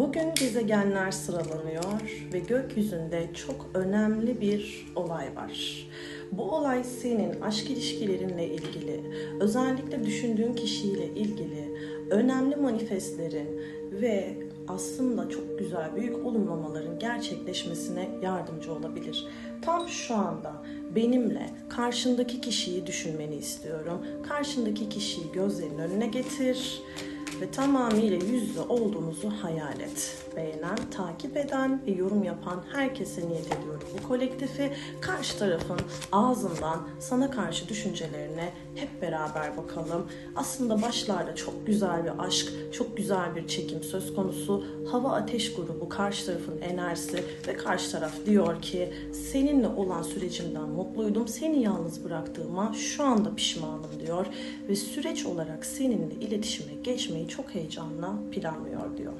Bugün gezegenler sıralanıyor ve gökyüzünde çok önemli bir olay var. Bu olay senin aşk ilişkilerinle ilgili, özellikle düşündüğün kişiyle ilgili önemli manifestlerin ve aslında çok güzel büyük olumlamaların gerçekleşmesine yardımcı olabilir. Tam şu anda benimle karşındaki kişiyi düşünmeni istiyorum. Karşındaki kişiyi gözlerinin önüne getir ve tamamıyla yüz yüze olduğunuzu hayal et. Beğenen, takip eden ve yorum yapan herkese niyet ediyorum. Bu kolektifi karşı tarafın ağzından sana karşı düşüncelerine hep beraber bakalım. Aslında başlarda çok güzel bir aşk, çok güzel bir çekim söz konusu. Hava ateş grubu karşı tarafın enerjisi ve karşı taraf diyor ki seninle olan sürecimden mutluydum. Seni yalnız bıraktığıma şu anda pişmanım diyor ve süreç olarak seninle iletişime geçmeyi çok heyecanla planlıyor diyor.